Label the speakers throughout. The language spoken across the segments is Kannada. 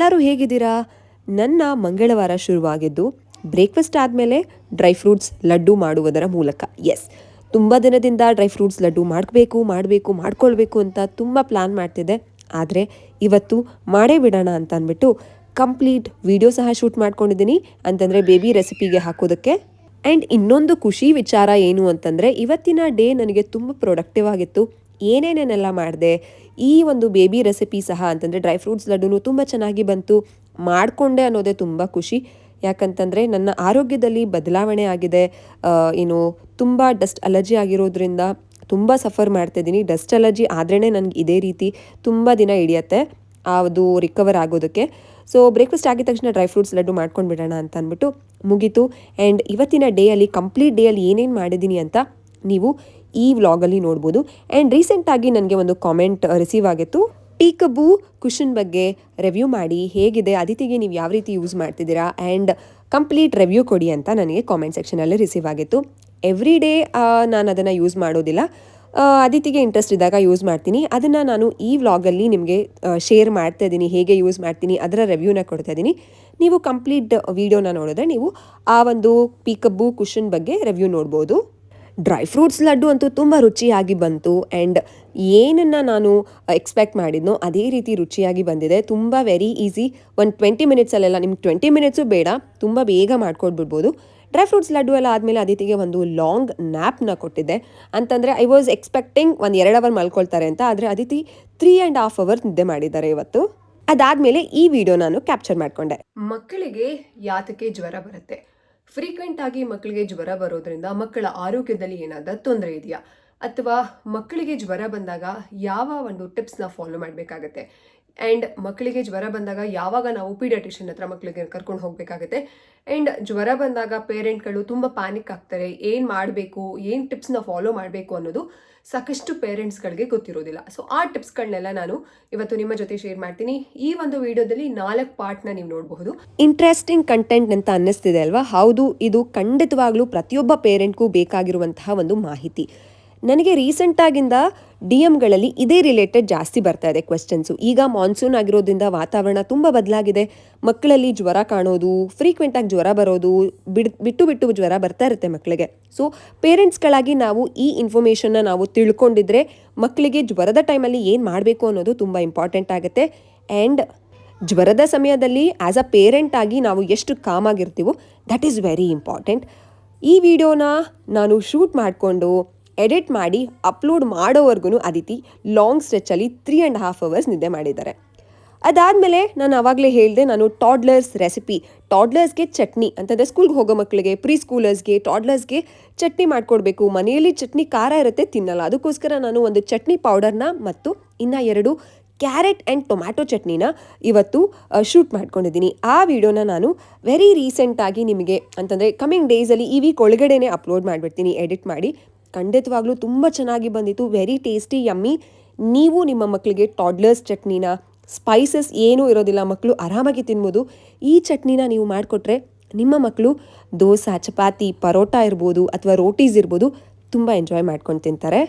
Speaker 1: ಎಲ್ಲರೂ ಹೇಗಿದ್ದೀರಾ? ನನ್ನ ಮಂಗಳವಾರ ಶುರುವಾಗಿದ್ದು, ಬ್ರೇಕ್ಫಾಸ್ಟ್ ಆದಮೇಲೆ ಡ್ರೈ ಫ್ರೂಟ್ಸ್ ಲಡ್ಡು ಮಾಡುವುದರ ಮೂಲಕ. ಎಸ್ ತುಂಬ ದಿನದಿಂದ ಡ್ರೈ ಫ್ರೂಟ್ಸ್ ಲಡ್ಡು ಮಾಡಬೇಕು ಮಾಡಬೇಕು, ಮಾಡ್ಕೊಳ್ಬೇಕು ಅಂತ ತುಂಬ ಪ್ಲ್ಯಾನ್ ಮಾಡ್ತಿದ್ದೆ. ಆದರೆ ಇವತ್ತು ಮಾಡೇ ಬಿಡೋಣ ಅಂತ ಅಂದ್ಬಿಟ್ಟು ಕಂಪ್ಲೀಟ್ ವಿಡಿಯೋ ಸಹ ಶೂಟ್ ಮಾಡ್ಕೊಂಡಿದ್ದೀನಿ. ಅಂತಂದರೆ ಬೇಬಿ ರೆಸಿಪಿಗೆ ಹಾಕೋದಕ್ಕೆ. ಆ್ಯಂಡ್ ಇನ್ನೊಂದು ಖುಷಿ ವಿಚಾರ ಏನು ಅಂತಂದರೆ ಇವತ್ತಿನ ಡೇ ನನಗೆ ತುಂಬ ಪ್ರೊಡಕ್ಟಿವ್ ಆಗಿತ್ತು. ಏನೇನೇನೆಲ್ಲ ಮಾಡಿದೆ, ಈ ಒಂದು ಬೇಬಿ ರೆಸಿಪಿ ಸಹ ಅಂತಂದರೆ ಡ್ರೈ ಫ್ರೂಟ್ಸ್ ಲಡ್ಡು ತುಂಬ ಚೆನ್ನಾಗಿ ಬಂತು. ಮಾಡಿಕೊಂಡೆ ಅನ್ನೋದೇ ತುಂಬ ಖುಷಿ. ಯಾಕಂತಂದರೆ ನನ್ನ ಆರೋಗ್ಯದಲ್ಲಿ ಬದಲಾವಣೆ ಆಗಿದೆ. ಏನು, ತುಂಬ ಡಸ್ಟ್ ಅಲರ್ಜಿ ಆಗಿರೋದ್ರಿಂದ ತುಂಬ ಸಫರ್ ಮಾಡ್ತಾಯಿದ್ದೀನಿ ಡಸ್ಟ್ ಅಲರ್ಜಿ ಆದ್ರೇ ನನಗೆ ಇದೇ ರೀತಿ ತುಂಬ ದಿನ ಹಿಡಿಯತ್ತೆ, ಅದು ರಿಕವರ್ ಆಗೋದಕ್ಕೆ. ಸೊ ಬ್ರೇಕ್ಫಾಸ್ಟ್ ಆಗಿದ ತಕ್ಷಣ ಡ್ರೈ ಫ್ರೂಟ್ಸ್ ಲಡ್ಡು ಮಾಡ್ಕೊಂಡು ಬಿಡೋಣ ಅಂತ ಅಂದ್ಬಿಟ್ಟು ಮುಗೀತು. ಆ್ಯಂಡ್ ಇವತ್ತಿನ ಡೇಯಲ್ಲಿ ಕಂಪ್ಲೀಟ್ ಡೇಯಲ್ಲಿ ಏನೇನು ಮಾಡಿದ್ದೀನಿ ಅಂತ ನೀವು ಈ ವ್ಲಾಗಲ್ಲಿ ನೋಡ್ಬೋದು. ಆ್ಯಂಡ್ ರೀಸೆಂಟಾಗಿ ನನಗೆ ಒಂದು ಕಾಮೆಂಟ್ ರಿಸೀವ್ ಆಗಿತ್ತು. ಟೀಕಬು ಕುಷನ್ ಬಗ್ಗೆ ರಿವ್ಯೂ ಮಾಡಿ. ಹೇಗಿದೆ? ಅದಿತಿಗೆ ನೀವು ಯಾವ ರೀತಿ ಯೂಸ್ ಮಾಡ್ತಿದ್ದೀರಾ? ಆ್ಯಂಡ್ ಕಂಪ್ಲೀಟ್ ರಿವ್ಯೂ ಕೊಡಿ ಅಂತ ನನಗೆ ಕಾಮೆಂಟ್ ಸೆಕ್ಷನಲ್ಲಿ ರಿಸೀವ್ ಆಗಿತ್ತು. ಎವ್ರಿ ಡೇ ನಾನು ಅದನ್ನು ಯೂಸ್ ಮಾಡೋದಿಲ್ಲ. ಅದಿತಿಗೆ ಇಂಟ್ರೆಸ್ಟ್ ಇದ್ದಾಗ ಯೂಸ್ ಮಾಡ್ತೀನಿ. ಅದನ್ನು ನಾನು ಈ ವ್ಲಾಗಲ್ಲಿ ನಿಮಗೆ ಶೇರ್ ಮಾಡ್ತಾ ಇದ್ದೀನಿ. ಹೇಗೆ ಯೂಸ್ ಮಾಡ್ತೀನಿ? ಅದರ ರಿವ್ಯೂನ ಕೊಡ್ತಾ ಇದ್ದೀನಿ. ನೀವು ಕಂಪ್ಲೀಟ್ ವೀಡಿಯೋನ ನೋಡಿದ್ರೆ ನೀವು ಆ ಒಂದು ಪೀಕಬ್ಬು ಕುಷನ್ ಬಗ್ಗೆ ರಿವ್ಯೂ ನೋಡ್ಬೋದು. ಡ್ರೈ ಫ್ರೂಟ್ಸ್ ಲಡ್ಡು ಅಂತೂ ತುಂಬ ರುಚಿಯಾಗಿ ಬಂತು ಆ್ಯಂಡ್ ಏನನ್ನು ನಾನು ಎಕ್ಸ್ಪೆಕ್ಟ್ ಮಾಡಿದ್ನೋ ಅದೇ ರೀತಿ ರುಚಿಯಾಗಿ ಬಂದಿದೆ. ತುಂಬ ವೆರಿ ಈಸಿ ಒಂದು ಟ್ವೆಂಟಿ ಮಿನಿಟ್ಸಲ್ಲೆಲ್ಲ ನಿಮ್ಗೆ ಟ್ವೆಂಟಿ ಮಿನಿಟ್ಸು ಬೇಡ. ತುಂಬ ಬೇಗ ಮಾಡ್ಕೊಡ್ಬಿಡ್ಬೋದು. ಡ್ರೈ ಫ್ರೂಟ್ಸ್ ಲಡ್ಡು ಎಲ್ಲ ಆದಮೇಲೆ ಅದಿತಿಗೆ ಒಂದು ಲಾಂಗ್ ನ್ಯಾಪ್ನ ಕೊಟ್ಟಿದ್ದೆ. ಅಂತಂದರೆ ಐ ವಾಸ್ ಎಕ್ಸ್ಪೆಕ್ಟಿಂಗ್ ಒಂದು ಎರಡು ಅವರ್ ಮಲ್ಕೊಳ್ತಾರೆ ಅಂತ, ಆದರೆ Aditi three and half hour ನಿದ್ದೆ ಮಾಡಿದ್ದಾರೆ ಇವತ್ತು. ಅದಾದಮೇಲೆ ಈ ವಿಡಿಯೋ ನಾನು ಕ್ಯಾಪ್ಚರ್ ಮಾಡಿಕೊಂಡೆ.
Speaker 2: ಮಕ್ಕಳಿಗೆ ಯಾತಕ್ಕೆ ಜ್ವರ ಬರುತ್ತೆ? ಫ್ರೀಕ್ವೆಂಟ್ ಆಗಿ ಮಕ್ಕಳಿಗೆ ಜ್ವರ ಬರೋದ್ರಿಂದ ಮಕ್ಕಳ ಆರೋಗ್ಯದಲ್ಲಿ ಏನಾದರೂ ತೊಂದರೆ ಇದೆಯಾ? ಅಥವಾ ಮಕ್ಕಳಿಗೆ ಜ್ವರ ಬಂದಾಗ ಯಾವ ಒಂದು ಟಿಪ್ಸ್ನ ಫಾಲೋ ಮಾಡಬೇಕಾಗತ್ತೆ? ಆ್ಯಂಡ್ ಮಕ್ಕಳಿಗೆ ಜ್ವರ ಬಂದಾಗ ಯಾವಾಗ ನಾವು ಪೀಡಿಯಾಟ್ರಿಷನ್ ಹತ್ರ ಮಕ್ಕಳಿಗೆ ಕರ್ಕೊಂಡು ಹೋಗಬೇಕಾಗುತ್ತೆ. ಆ್ಯಂಡ್ ಜ್ವರ ಬಂದಾಗ ಪೇರೆಂಟ್ಗಳು ತುಂಬ ಪ್ಯಾನಿಕ್ ಆಗ್ತಾರೆ. ಏನು ಮಾಡಬೇಕು? ಏನು ಟಿಪ್ಸ್ನ ಫಾಲೋ ಮಾಡಬೇಕು ಅನ್ನೋದು ಸಾಕಷ್ಟು ಪೇರೆಂಟ್ಸ್ಗಳಿಗೆ ಗೊತ್ತಿರೋದಿಲ್ಲ. ಸೊ ಆ ಟಿಪ್ಸ್ಗಳನ್ನೆಲ್ಲ ನಾನು ಇವತ್ತು ನಿಮ್ಮ ಜೊತೆ ಶೇರ್ ಮಾಡ್ತೀನಿ. ಈ ಒಂದು ವಿಡಿಯೋದಲ್ಲಿ ನಾಲ್ಕು ಪಾರ್ಟ್ನ ನೀವು ನೋಡಬಹುದು.
Speaker 1: ಇಂಟ್ರೆಸ್ಟಿಂಗ್ ಕಂಟೆಂಟ್ ಅಂತ ಅನ್ನಿಸ್ತಿದೆ ಅಲ್ವಾ? ಹೌದು, ಇದು ಖಂಡಿತವಾಗ್ಲೂ ಪ್ರತಿಯೊಬ್ಬ ಪೇರೆಂಟ್ಗೂ ಬೇಕಾಗಿರುವಂತಹ ಒಂದು ಮಾಹಿತಿ. ನನಗೆ ರೀಸೆಂಟಾಗಿಂದ ಡಿ ಎಮ್ಗಳಲ್ಲಿ ಇದೇ ರಿಲೇಟೆಡ್ ಜಾಸ್ತಿ ಬರ್ತಾ ಇದೆ ಕ್ವೆಶ್ಚನ್ಸು ಈಗ ಮಾನ್ಸೂನ್ ಆಗಿರೋದ್ರಿಂದ ವಾತಾವರಣ ತುಂಬ ಬದಲಾಗಿದೆ. ಮಕ್ಕಳಲ್ಲಿ ಜ್ವರ ಕಾಣೋದು ಫ್ರೀಕ್ವೆಂಟಾಗಿ ಜ್ವರ ಬರೋದು, ಬಿಡ್, ಬಿಟ್ಟು ಬಿಟ್ಟು ಜ್ವರ ಬರ್ತಾ ಇರುತ್ತೆ ಮಕ್ಕಳಿಗೆ. ಸೊ ಪೇರೆಂಟ್ಸ್ಗಳಾಗಿ ನಾವು ಈ ಇನ್ಫಾರ್ಮೇಷನ್ನ ನಾವು ತಿಳ್ಕೊಂಡಿದ್ರೆ ಮಕ್ಕಳಿಗೆ ಜ್ವರದ ಟೈಮಲ್ಲಿ ಏನು ಮಾಡಬೇಕು ಅನ್ನೋದು ತುಂಬ ಇಂಪಾರ್ಟೆಂಟ್ ಆಗುತ್ತೆ. ಆ್ಯಂಡ್ ಜ್ವರದ ಸಮಯದಲ್ಲಿ ಆ್ಯಸ್ ಅ ಪೇರೆಂಟ್ ಆಗಿ ನಾವು ಎಷ್ಟು ಕಾಮ್ ಆಗಿರ್ತೀವೋ ದಟ್ ಈಸ್ ವೆರಿ ಇಂಪಾರ್ಟೆಂಟ್ ಈ ವಿಡಿಯೋನ ನಾನು ಶೂಟ್ ಮಾಡಿಕೊಂಡು ಎಡಿಟ್ ಮಾಡಿ ಅಪ್ಲೋಡ್ ಮಾಡೋವರೆಗೂ ಅದಿತಿ ಲಾಂಗ್ ಸ್ಟ್ರೆಚಲ್ಲಿ ತ್ರೀ ಆ್ಯಂಡ್ ಹಾಫ್ ಅವರ್ಸ್ ನಿದ್ದೆ ಮಾಡಿದ್ದಾರೆ. ಅದಾದಮೇಲೆ ನಾನು ಆವಾಗಲೇ ಹೇಳಿದೆ ನಾನು ಟಾಡ್ಲರ್ಸ್ ರೆಸಿಪಿ ಟಾಡ್ಲರ್ಸ್ಗೆ ಚಟ್ನಿ ಅಂತಂದರೆ ಸ್ಕೂಲ್ಗೆ ಹೋಗೋ ಮಕ್ಕಳಿಗೆ ಪ್ರೀ ಸ್ಕೂಲರ್ಸ್ಗೆ ಟಾಡ್ಲರ್ಸ್ಗೆ ಚಟ್ನಿ ಮಾಡಿಕೊಡ್ಬೇಕು. ಮನೆಯಲ್ಲಿ ಚಟ್ನಿ ಖಾರ ಇರುತ್ತೆ, ತಿನ್ನಲ್ಲ. ಅದಕ್ಕೋಸ್ಕರ ನಾನು ಒಂದು ಚಟ್ನಿ ಪೌಡರ್ನ ಮತ್ತು ಇನ್ನು ಎರಡು ಕ್ಯಾರೆಟ್ ಆ್ಯಂಡ್ ಟೊಮ್ಯಾಟೊ ಚಟ್ನಿನ ಇವತ್ತು ಶೂಟ್ ಮಾಡ್ಕೊಂಡಿದ್ದೀನಿ. ಆ ವಿಡಿಯೋನ ನಾನು ವೆರಿ ರೀಸೆಂಟಾಗಿ ನಿಮಗೆ ಅಂತಂದರೆ ಕಮಿಂಗ್ ಡೇಸಲ್ಲಿ ಈ ವೀಕ್ ಒಳಗಡೆನೆ ಅಪ್ಲೋಡ್ ಮಾಡಿಬಿಡ್ತೀನಿ ಎಡಿಟ್ ಮಾಡಿ. ಖಂಡಿತವಾಗ್ಲೂ ತುಂಬ ಚೆನ್ನಾಗಿ ಬಂದಿತ್ತು. ವೆರಿ ಟೇಸ್ಟಿ ಯಮ್ಮಿ ನೀವು ನಿಮ್ಮ ಮಕ್ಕಳಿಗೆ ಟಾಡ್ಲರ್ಸ್ ಚಟ್ನಿನ ಸ್ಪೈಸಸ್ ಏನೂ ಇರೋದಿಲ್ಲ ಮಕ್ಕಳು ಆರಾಮಾಗಿ ತಿನ್ಬೋದು. ಈ ಚಟ್ನಿನ ನೀವು ಮಾಡಿಕೊಟ್ರೆ ನಿಮ್ಮ ಮಕ್ಕಳು ದೋಸೆ, ಚಪಾತಿ, ಪರೋಟ ಇರ್ಬೋದು ಅಥವಾ ರೋಟೀಸ್ ಇರ್ಬೋದು, ತುಂಬ ಎಂಜಾಯ್ ಮಾಡ್ಕೊಂಡು ತಿಂತಾರೆ.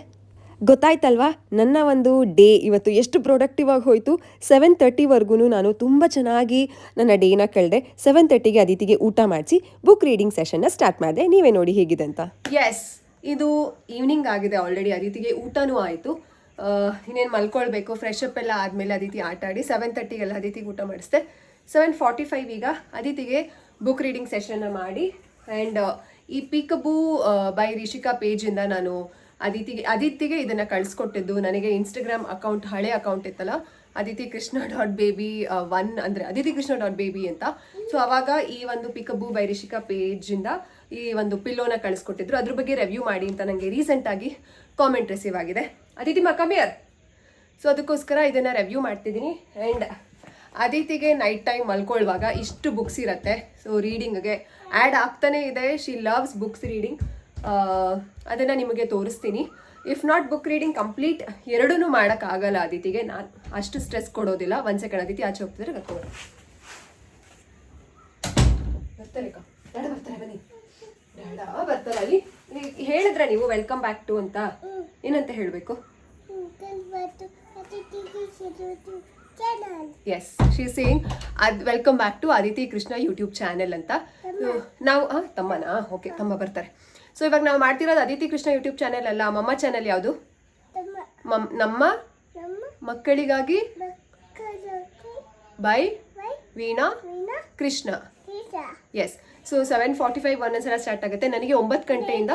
Speaker 1: ಗೊತ್ತಾಯ್ತಲ್ವಾ? ನನ್ನ ಒಂದು ಡೇ ಇವತ್ತು ಎಷ್ಟು ಪ್ರೊಡಕ್ಟಿವ್ ಆಗಿ ಹೋಯಿತು. ಸೆವೆನ್ ತರ್ಟಿವರೆಗೂ ನಾನು ತುಂಬ ಚೆನ್ನಾಗಿ ನನ್ನ ಡೇನ ಕಳೆದೆ. ಸೆವೆನ್ ತರ್ಟಿಗೆ ಅದಿತಿಗೆ ಊಟ ಮಾಡಿಸಿ ಬುಕ್ ರೀಡಿಂಗ್ ಸೆಷನ್ನ ಸ್ಟಾರ್ಟ್ ಮಾಡಿದೆ. ನೀವೇ ನೋಡಿ ಹೇಗಿದೆ ಅಂತ.
Speaker 2: ಎಸ್ ಇದು ಈವ್ನಿಂಗ್ ಆಗಿದೆ ಆಲ್ರೆಡಿ ಅದಿತಿಗೆ ಊಟನೂ ಆಯಿತು. ಇನ್ನೇನು ಮಲ್ಕೊಳ್ಬೇಕು ಫ್ರೆಶ್ ಅಪ್ ಎಲ್ಲ ಆದಮೇಲೆ ಅದಿತಿ ಆಟ ಆಡಿ ಸೆವೆನ್ ತರ್ಟಿಗೆಲ್ಲ ಅದಿತಿಗೆ ಊಟ ಮಾಡಿಸ್ದೆ. ಸೆವೆನ್ ಫಾರ್ಟಿ ಫೈವ್ ಈಗ ಅದಿತಿಗೆ ಬುಕ್ ರೀಡಿಂಗ್ ಸೆಷನ್ನ ಮಾಡಿ ಆ್ಯಂಡ್ ಈ ಪಿಕಬೂ ಬೈ ರಿಷಿಕಾ ಪೇಜಿಂದ ನಾನು ಅದಿತಿಗೆ ಅದಿತಿಗೆ ಇದನ್ನು ಕಳಿಸ್ಕೊಟ್ಟಿದ್ದು. ನನಗೆ ಇನ್ಸ್ಟಾಗ್ರಾಮ್ ಅಕೌಂಟ್ ಹಳೆ ಅಕೌಂಟ್ ಇತ್ತಲ್ಲ Aditi Krishna dot baby one ಅಂದರೆ ಅದಿತಿ ಕೃಷ್ಣ ಡಾಟ್ ಬೇಬಿ ಅಂತ. ಸೊ ಅವಾಗ ಈ ಒಂದು ಪಿಕಬು ಪೇಜ್ ಪೇಜಿಂದ ಈ ಒಂದು ಪಿಲ್ಲೋನ ಕಳಿಸ್ಕೊಟ್ಟಿದ್ರು. ಅದ್ರ ಬಗ್ಗೆ ರಿವ್ಯೂ ಮಾಡಿ ಅಂತ ನನಗೆ ರೀಸೆಂಟಾಗಿ ಕಾಮೆಂಟ್ ರಿಸೀವ್ ಆಗಿದೆ. ಅದಿತಿ ಮಕಮಿಯರ್ ಸೊ ಅದಕ್ಕೋಸ್ಕರ ಇದನ್ನು ರಿವ್ಯೂ ಮಾಡ್ತಿದ್ದೀನಿ. ಆ್ಯಂಡ್ ಅದಿತಿಗೆ ನೈಟ್ ಟೈಮ್ ಮಲ್ಕೊಳ್ಳುವಾಗ ಇಷ್ಟು ಬುಕ್ಸ್ ಇರುತ್ತೆ. ಸೊ ರೀಡಿಂಗ್ಗೆ ಆ್ಯಡ್ ಆಗ್ತಾನೇ ಇದೆ. ಶಿ ಲವ್ಸ್ ಬುಕ್ಸ್ ರೀಡಿಂಗ್ ಅದನ್ನು ನಿಮಗೆ ತೋರಿಸ್ತೀನಿ. If not book reading complete ಎರಡೂ ಮಾಡೋಕ್ಕಾಗಲ್ಲ ಅದಿತಿಗೆ ನಾನು ಅಷ್ಟು ಸ್ಟ್ರೆಸ್ ಕೊಡೋದಿಲ್ಲ. ಒಂದು ಸೆಕೆಂಡ್ ಅದಿತಿ ಆಚೆ ಹೋಗ್ತಿದ್ರೆ ಕರ್ಕೊಂಡು ಬರ್ತಾರೆ. ಬರ್ತಾರೆ ಬನ್ನಿ. ಬರ್ತಾರೆ. ಅಲ್ಲಿ ಹೇಳಿದ್ರೆ ನೀವು ವೆಲ್ಕಮ್ ಬ್ಯಾಕ್ ಟು ಅಂತ. ಏನಂತ ಹೇಳಬೇಕು?
Speaker 1: Yes she saying that welcome back to Aditi Krishna YouTube channel ಅಂತ. ನಾವು ಹಾಂ ತಮ್ಮನಾ? ಓಕೆ ತಮ್ಮ ಬರ್ತಾರೆ. ಸೊ ಇವಾಗ ನಾವು ಮಾಡ್ತಿರೋದು ಅದಿತಿ ಕೃಷ್ಣ ಯೂಟ್ಯೂಬ್ ಚಾನೆಲ್ ಅಲ್ಲ, ಮಮ್ಮ ಚಾನೆಲ್ ಯಾವುದು? ಮಮ್, ನಮ್ಮ ಮಕ್ಕಳಿಗಾಗಿ by Veena Krishna. Yes so seven forty five ಒಂದೊಂದ್ಸಲ ಸ್ಟಾರ್ಟ್ ಆಗುತ್ತೆ. ನನಗೆ ಒಂಬತ್ತು ಗಂಟೆಯಿಂದ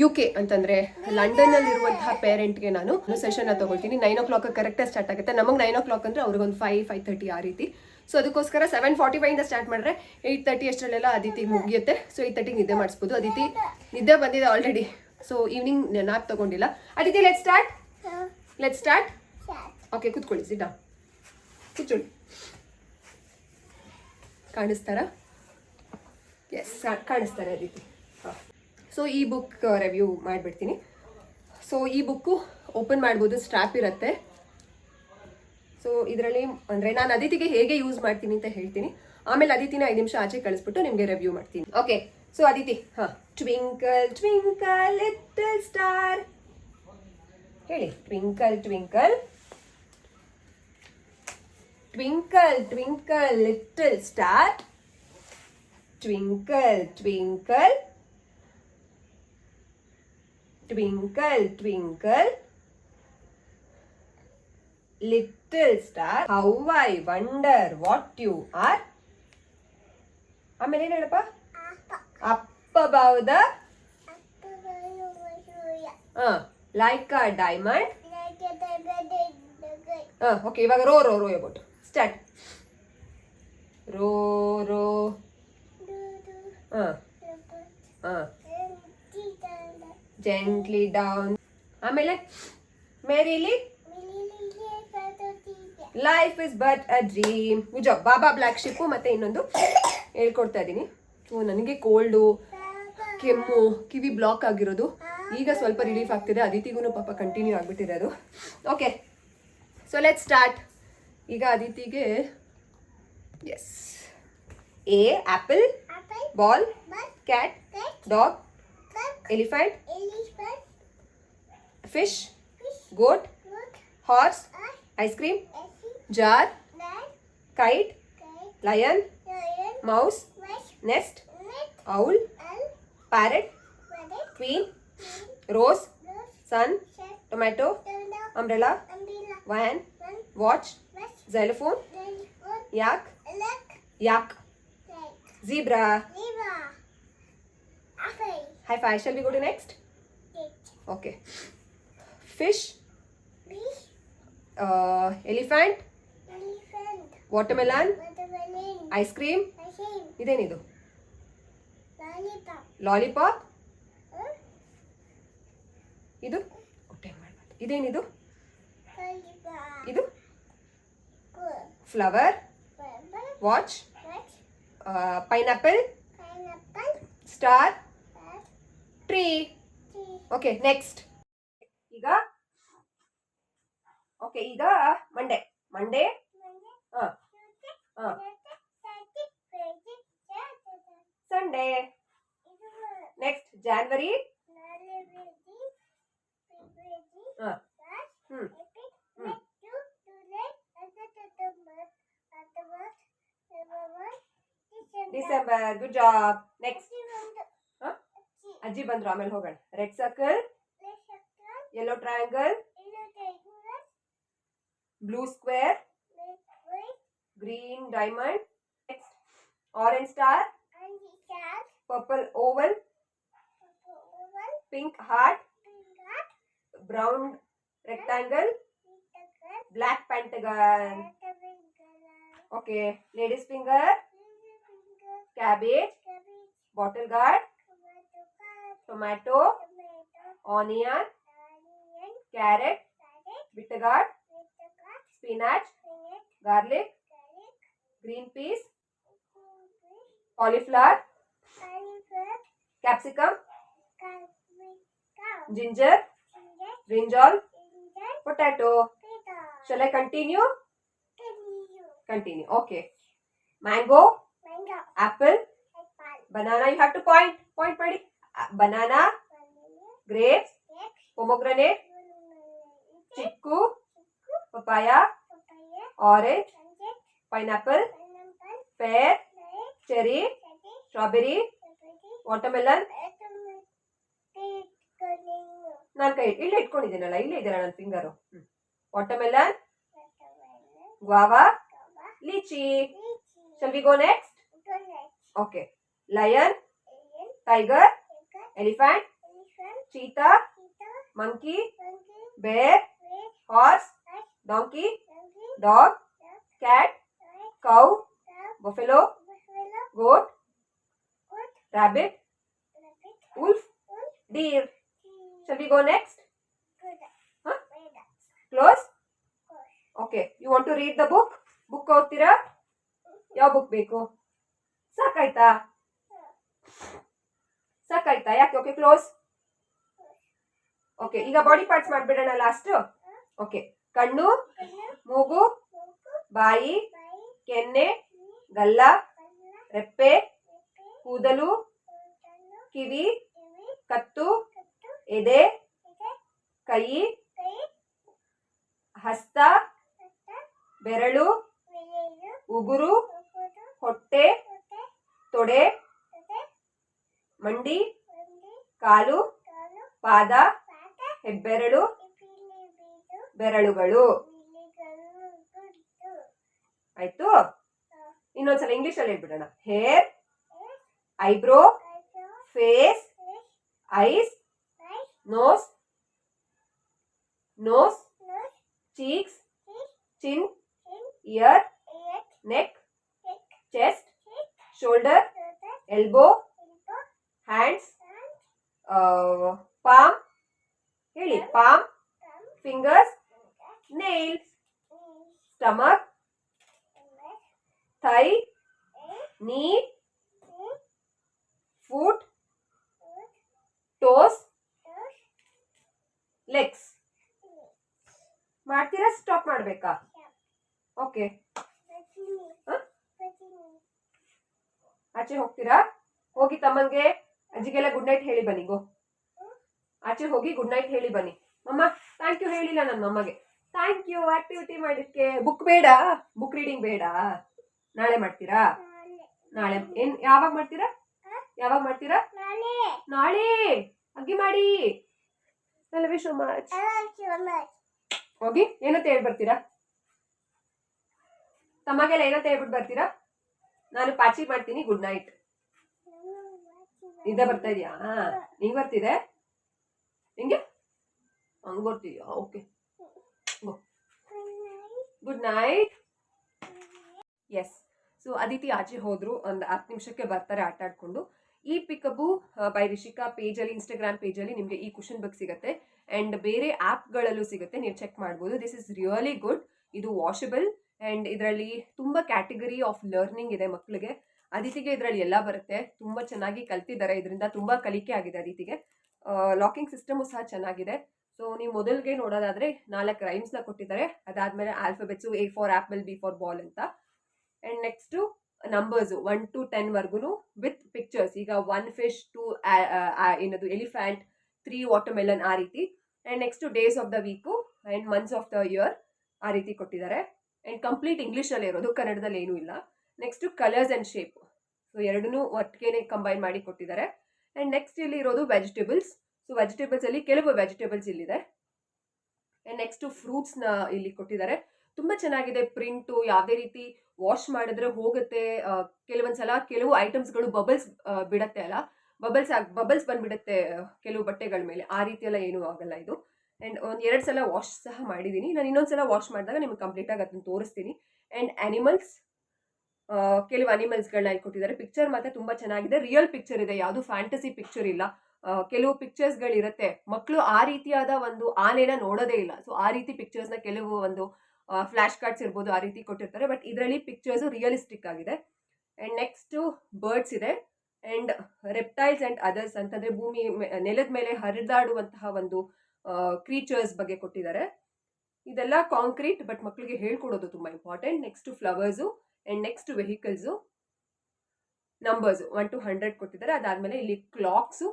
Speaker 1: ಯು ಕೆ ಅಂತಂದ್ರೆ ಲಂಡನ್ ಅಲ್ಲಿ ಇರುವಂತಹ ಪೇರೆಂಟ್ಗೆ ನಾನು ಸೆಷನ್ ತಗೊಳ್ತೀನಿ. ನೈನ್ ಓ ಕ್ಲಾಕ್ ಕರೆಕ್ಟಾಗಿ ಸ್ಟಾರ್ಟ್ ಆಗುತ್ತೆ. ನಮಗೆ ನೈನ್ ಓ ಕ್ಲಾಕ್ ಅಂದ್ರೆ ಅವ್ರಿಗೊಂದು ಫೈವ್ ಫೈವ್ ಥರ್ಟಿ ಆ ರೀತಿ. ಸೊ ಅದಕ್ಕೋಸ್ಕರ ಸೆವೆನ್ ಫಾರ್ಟಿ ಫೈವ್ ಇಂದ ಸ್ಟಾರ್ಟ್ ಮಾಡಿದ್ರೆ ಏಯ್ಟ್ ತರ್ಟಿ ಅಷ್ಟರಲ್ಲೆಲ್ಲ ಅದಿತಿ ಮುಗಿಯುತ್ತೆ. ಸೊ ಏಯ್ಟ್ ತರ್ಟಿಗೆ ನಿದ್ದೆ ಮಾಡಿಸ್ಬೋದು. ಅದಿತಿ ನಿದ್ದೆ ಬಂದಿದೆ ಆಲ್ರೆಡಿ ಸೊ ಈವ್ನಿಂಗ್ ನಾಪ್ ತಗೊಂಡಿಲ್ಲ. Aditi let start let start okay ಕುತ್ಕೊಳ್ಳಿ ಸಿದ್ದ ಕೂತ್ಕೊಳ್ಳಿ. ಕಾಣಿಸ್ತಾರಾ? ಎಸ್ ಕಾಣಿಸ್ತಾರೆ ಅದಿತಿ. ಹಾಂ. ಸೊ ಈ ಬುಕ್ ರಿವ್ಯೂ ಮಾಡಿಬಿಡ್ತೀನಿ. ಸೊ ಈ ಬುಕ್ಕು ಓಪನ್ ಮಾಡ್ಬೋದು ಸ್ಟ್ರಾಪ್ ಇರುತ್ತೆ. ಸೊ ಇದರಲ್ಲಿ, ಅಂದರೆ ನಾನು ಅದಿತಿಗೆ ಹೇಗೆ ಯೂಸ್ ಮಾಡ್ತೀನಿ ಅಂತ ಹೇಳ್ತೀನಿ. ಆಮೇಲೆ ಅದಿತಿನ ಐದು ನಿಮಿಷ ಆಚೆ ಕಳಿಸ್ಬಿಟ್ಟು ನಿಮಗೆ ರಿವ್ಯೂ ಮಾಡ್ತೀನಿ. ಓಕೆ ಸೊ ಅದಿತಿ, ಹಾಂ ಟ್ವಿಂಕಲ್ ಟ್ವಿಂಕಲ್ ಲಿಟಲ್ ಸ್ಟಾರ್ ಹೇಳಿ twinkle twinkle twinkle twinkle little star twinkle twinkle twinkle twinkle. Little star how I wonder what you are ಆಮೇಲೆ ಏನು ಹೇಳಪ್ಪ? ಅಪ್ಪ ಬಾವುದ? ಲೈಕ್ ಅ ಡೈಮಂಡ್ ಓಕೆ ಇವಾಗ row row row about start row row. Gently down ಆಮೇಲೆ merrily life is but a dream ನಿಜ ಬಾಬಾ ಬ್ಲ್ಯಾಕ್ ಶಿಪ್ಪು ಮತ್ತೆ ಇನ್ನೊಂದು ಹೇಳ್ಕೊಡ್ತಾ ಇದ್ದೀನಿ. ಓ ನನಗೆ ಕೋಲ್ಡು ಕೆಮ್ಮು ಕಿವಿ ಬ್ಲಾಕ್ ಆಗಿರೋದು. ಈಗ ಸ್ವಲ್ಪ ರಿಲೀಫ್ ಆಗ್ತಿದೆ. ಅದಿತಿಗೂ ಪಾಪ ಕಂಟಿನ್ಯೂ ಆಗಿಬಿಟ್ಟಿರೋದು ಓಕೆ ಸೊ ಲೆಟ್ ಸ್ಟಾರ್ಟ್ ಈಗ ಅದಿತಿಗೆ yes A apple ball cat dog elephant fish goat horse ice cream jar kite lion mouse nest owl parrot queen rose sun tomato umbrella van watch xylophone yak yak zebra zebra hi five shall we go to next okay fish fish uh elephant watermelon ice cream ಇದೇನಿದು? ಲಾಲಿಪಾಪ್. ಇದು? ಇದೇನಿದು? ಇದು? Flower? Watch? Pineapple? Star? Tree. Okay next. ಈಗ? ಓಕೆ ಈಗ Monday. Monday Sunday next January ಹಾ hmm December good job next ಅಜ್ಜಿ ಬಂದ್ರು ಆಮೇಲೆ ಹೋಗೋಣ red circle yellow triangle blue square diamond. Next, orange star. Orange star. Purple oval. Purple oval. Pink heart. Pink heart. Brown rectangle. Pentagon. Black pentagon. pentagon. Okay, ladies finger. Ladies finger. Cabbage. Cabbage. Bottle guard. Tomato.
Speaker 2: Tomato. Tomato.
Speaker 1: Onion.
Speaker 2: Onion.
Speaker 1: Carrot.
Speaker 2: Carrot.
Speaker 1: Bitter guard.
Speaker 2: Bitter guard.
Speaker 1: Spinach.
Speaker 2: Spinach.
Speaker 1: Garlic. Green peas cauliflower capsicum ginger brinjal potato चले continue continue okay mango apple banana you have to point point पड़ी banana grapes pomegranate chikoo papaya orange pineapple pear cherry strawberry watermelon ನಾನು ಕೈ ಇಲ್ಲೇ ಇಟ್ಕೊಂಡಿದ್ದೀನಲ್ಲ ಇಲ್ಲೇ ಇದೆಯಲ್ಲ ನನ್ನ finger watermelon guava lychee shall we go next okay lion tiger elephant cheetah monkey bear horse donkey dog cat cow buffalo goat rabbit, wolf, deer. Shall we go next? Huh? Close? Okay. You want to read the book? Book ಓದ್ತೀರಾ ಯಾವ ಬುಕ್ ಬೇಕು ಸಾಕಾಯ್ತಾ ಸಾಕಾಯ್ತಾ ಯಾಕೆ ಓಕೆ ಕ್ಲೋಸ್ ಓಕೆ ಈಗ ಬಾಡಿ ಪಾರ್ಟ್ಸ್ ಮಾಡಿಬಿಡೋಣ ಲಾಸ್ಟ್ ಓಕೆ ಕಣ್ಣು ಮೂಗು ಬಾಯಿ ಕೆನ್ನೆ, ಗಲ್ಲ, ರೆಪ್ಪೆ, ಕೂದಲು, ಕಿವಿ, ಕತ್ತು, ಎದೆ, ಕೈ, ಹಸ್ತ, ಬೆರಳು, ಉಗುರು, ಹೊಟ್ಟೆ, ತೊಡೆ, ಮಂಡಿ, ಕಾಲು, ಪಾದ, ಹೆಬ್ಬೆರಳು, ಬೆರಳುಗಳು. ಆಯ್ತು ಇನ್ನೊಂದ್ಸಲ ಇಂಗ್ಲಿಷ್ ಅಲ್ಲಿ ಹೇಳ್ಬಿಡೋಣ hair eyebrow face eyes nose nose cheeks chin ear neck chest shoulder elbow hands palm ಹೇಳಿ palm fingers nails stomach thigh knee foot toes legs ಮಾಡ್ತೀರಾ? ಸ್ಟಾಪ್ ಮಾಡಬೇಕಾ? ಓಕೆ ಆಚೆ ಹೋಗ್ತೀರಾ? ಹೋಗಿ ತಮ್ಮಂಗೆ ಅಜ್ಜಿಗೆಲ್ಲ ಗುಡ್ ನೈಟ್ ಹೇಳಿ ಬನ್ನಿ ಗೋ. ಆಚೆ ಹೋಗಿ ಗುಡ್ ನೈಟ್ ಹೇಳಿ ಬನ್ನಿ. ಮಮ್ಮ ಥ್ಯಾಂಕ್ ಯು ಹೇಳಿಲ್ಲ ನನ್ನ ಮಮ್ಮಗೆ ಥ್ಯಾಂಕ್ ಯು ಆಕ್ಟಿವಿಟಿ ಮಾಡಿದ್ಕೆ ಬುಕ್ ಬೇಡ ಬುಕ್ ರೀಡಿಂಗ್ ಬೇಡ. ನಾಳೆ ಮಾಡ್ತೀರಾ? ನಾಳೆ ಏನ್ ಯಾವಾಗ ಮಾಡ್ತೀರಾ? ಯಾವಾಗ ಮಾಡ್ತೀರಾ? ನಾಳೆ. ಅಗ್ಗಿ ಮಾಡಿ. ಸೋ ಮಚ್ ಹೋಗಿ ಏನಂತ ಹೇಳಿ ಬರ್ತೀರಾ? ತಮ್ಮಗೆಲ್ಲ ಏನಂತ ಹೇಳ್ಬಿಟ್ಟು ಬರ್ತೀರಾ? ನಾನು ಪಾಚಿ ಮಾಡ್ತೀನಿ ಗುಡ್ ನೈಟ್ ನಿದ್ದೆ ಬರ್ತಾ ಇದೆಯಾ? ನಿಂಗೆ ಬರ್ತಿದೆ? ಹಿಂಗೆ? ಹಂಗೆ ಬರ್ತೀಯಾ okay. Good night yes so Aditi ಆಚೆ ಹೋದ್ರು, ಒಂದು ಹತ್ತು ನಿಮಿಷಕ್ಕೆ ಬರ್ತಾರೆ ಆಟ ಆಡ್ಕೊಂಡು. ಈ ಪಿಕಪ್ ಬೈ ರಿಷಿಕಾ ಪೇಜಲ್ಲಿ ಇನ್ಸ್ಟಾಗ್ರಾಮ್ ಪೇಜಲ್ಲಿ ನಿಮಗೆ ಈ ಕ್ವಶನ್ ಬುಕ್ ಸಿಗುತ್ತೆ. ಆ್ಯಂಡ್ ಬೇರೆ ಆ್ಯಪ್ಗಳಲ್ಲೂ ಸಿಗುತ್ತೆ, ನೀವು ಚೆಕ್ ಮಾಡ್ಬೋದು. ದಿಸ್ ಇಸ್ ರಿಯಲಿ ಗುಡ್ ಇದು ವಾಷಬಲ್ ಆ್ಯಂಡ್ ಇದರಲ್ಲಿ ತುಂಬ ಕ್ಯಾಟಗರಿ ಆಫ್ ಲರ್ನಿಂಗ್ ಇದೆ ಮಕ್ಕಳಿಗೆ ಅದಿತಿಗೆ ಇದರಲ್ಲಿ ಎಲ್ಲ ಬರುತ್ತೆ. ತುಂಬ ಚೆನ್ನಾಗಿ ಕಲ್ತಿದ್ದಾರೆ. ಇದರಿಂದ ತುಂಬ ಕಲಿಕೆ ಆಗಿದೆ ಅದಿತಿಗೆ ಲಾಕಿಂಗ್ ಸಿಸ್ಟಮು ಸಹ ಚೆನ್ನಾಗಿದೆ. ಸೊ ನೀವು ಮೊದಲಿಗೆ ನೋಡೋದಾದ್ರೆ ನಾಲ್ಕು ರೈಮ್ಸ್ನ ಕೊಟ್ಟಿದ್ದಾರೆ. ಅದಾದಮೇಲೆ alphabets A for apple B for ball ಅಂತ. And next numbers one two ಟೆನ್ವರೆಗೂ work with pictures ಈಗ ಒನ್ ಫಿಶ್ ಟು ಏನದು ಎಲಿಫ್ಯಾಂಟ್ ತ್ರೀ ವಾಟರ್ಮೆಲನ್ ಆ ರೀತಿ. And next days of the week and months of the year ಆ ರೀತಿ ಕೊಟ್ಟಿದ್ದಾರೆ. ಆ್ಯಂಡ್ ಕಂಪ್ಲೀಟ್ ಇಂಗ್ಲೀಷಲ್ಲೇ ಇರೋದು, ಕನ್ನಡದಲ್ಲಿ ಏನೂ ಇಲ್ಲ. Next colours and shape so ಎರಡನ್ನೂ ಒಟ್ಟಿಗೆ ಕಂಬೈನ್ ಮಾಡಿ ಕೊಟ್ಟಿದ್ದಾರೆ. ಆ್ಯಂಡ್ ನೆಕ್ಸ್ಟ್ ಇಲ್ಲಿ ಇರೋದು ವೆಜಿಟೇಬಲ್ಸ್ ಸೊ ವೆಜಿಟೇಬಲ್ಸಲ್ಲಿ ಕೆಲವು ವೆಜಿಟೇಬಲ್ಸ್ ಇಲ್ಲಿದೆ. ಆ್ಯಂಡ್ ನೆಕ್ಸ್ಟು ಫ್ರೂಟ್ಸ್ನ ಇಲ್ಲಿ ಕೊಟ್ಟಿದ್ದಾರೆ. ತುಂಬ ಚೆನ್ನಾಗಿದೆ ಪ್ರಿಂಟು, ಯಾವುದೇ ರೀತಿ ವಾಶ್ ಮಾಡಿದ್ರೆ ಹೋಗುತ್ತೆ. ಕೆಲವೊಂದ್ಸಲ ಸಲ ಕೆಲವು ಐಟಮ್ಸ್ಗಳು ಬಬಲ್ಸ್ ಬಿಡತ್ತೆ ಅಲ್ಲ? ಬಬಲ್ಸ್ ಬಬಲ್ಸ್ ಬಂದ್ಬಿಡುತ್ತೆ ಕೆಲವು ಬಟ್ಟೆಗಳ ಮೇಲೆ. ಆ ರೀತಿ ಎಲ್ಲ ಏನೂ ಆಗಲ್ಲ ಇದು. ಆ್ಯಂಡ್ ಒಂದು ಎರಡು ಸಲ ವಾಶ್ ಸಹ ಮಾಡಿದ್ದೀನಿ ನಾನು ಇನ್ನೊಂದು ಸಲ ವಾಶ್ ಮಾಡಿದಾಗ ನಿಮ್ಗೆ ಕಂಪ್ಲೀಟಾಗಿ ಅದನ್ನು ತೋರಿಸ್ತೀನಿ. ಆ್ಯಂಡ್ ಆ್ಯನಿಮಲ್ಸ್ ಕೆಲವು ಅನಿಮಲ್ಸ್ಗಳನ್ನ ಇಲ್ಲಿ ಕೊಟ್ಟಿದ್ದಾರೆ. ಪಿಕ್ಚರ್ ಮಾತ್ರ ತುಂಬ ಚೆನ್ನಾಗಿದೆ. ರಿಯಲ್ ಪಿಕ್ಚರ್ ಇದೆ. ಯಾವುದು ಫ್ಯಾಂಟಸಿ ಪಿಕ್ಚರ್ ಇಲ್ಲ. ಕೆಲವು ಪಿಕ್ಚರ್ಸ್ಗಳಿರುತ್ತೆ ಮಕ್ಕಳು ಆ ರೀತಿಯಾದ ಒಂದು ಆನೆನ ನೋಡೋದೇ ಇಲ್ಲ. ಸೊ ಆ ರೀತಿ ಪಿಕ್ಚರ್ಸ್ನ ಕೆಲವು ಒಂದು ಫ್ಲ್ಯಾಶ್ ಕಾರ್ಡ್ಸ್ ಇರ್ಬೋದು, ಆ ರೀತಿ ಕೊಟ್ಟಿರ್ತಾರೆ. ಬಟ್ ಇದರಲ್ಲಿ ಪಿಕ್ಚರ್ಸು ರಿಯಲಿಸ್ಟಿಕ್ ಆಗಿದೆ. ಆ್ಯಂಡ್ ನೆಕ್ಸ್ಟು ಬರ್ಡ್ಸ್ ಇದೆ. ಆ್ಯಂಡ್ ರೆಪ್ಟೈಲ್ಸ್ ಆ್ಯಂಡ್ ಅದರ್ಸ್ ಅಂತಂದರೆ ಭೂಮಿ ನೆಲದ ಮೇಲೆ ಹರಿದಾಡುವಂತಹ ಒಂದು ಕ್ರೀಚರ್ಸ್ ಬಗ್ಗೆ ಕೊಟ್ಟಿದ್ದಾರೆ. ಇದೆಲ್ಲ ಕಾಂಕ್ರೀಟ್ ಬಟ್ ಮಕ್ಕಳಿಗೆ ಹೇಳ್ಕೊಡೋದು ತುಂಬ important next flowers and next vehicles numbers one two hundred ಕೊಟ್ಟಿದ್ದಾರೆ. ಅದಾದಮೇಲೆ ಇಲ್ಲಿ ಕ್ಲಾಕ್ಸು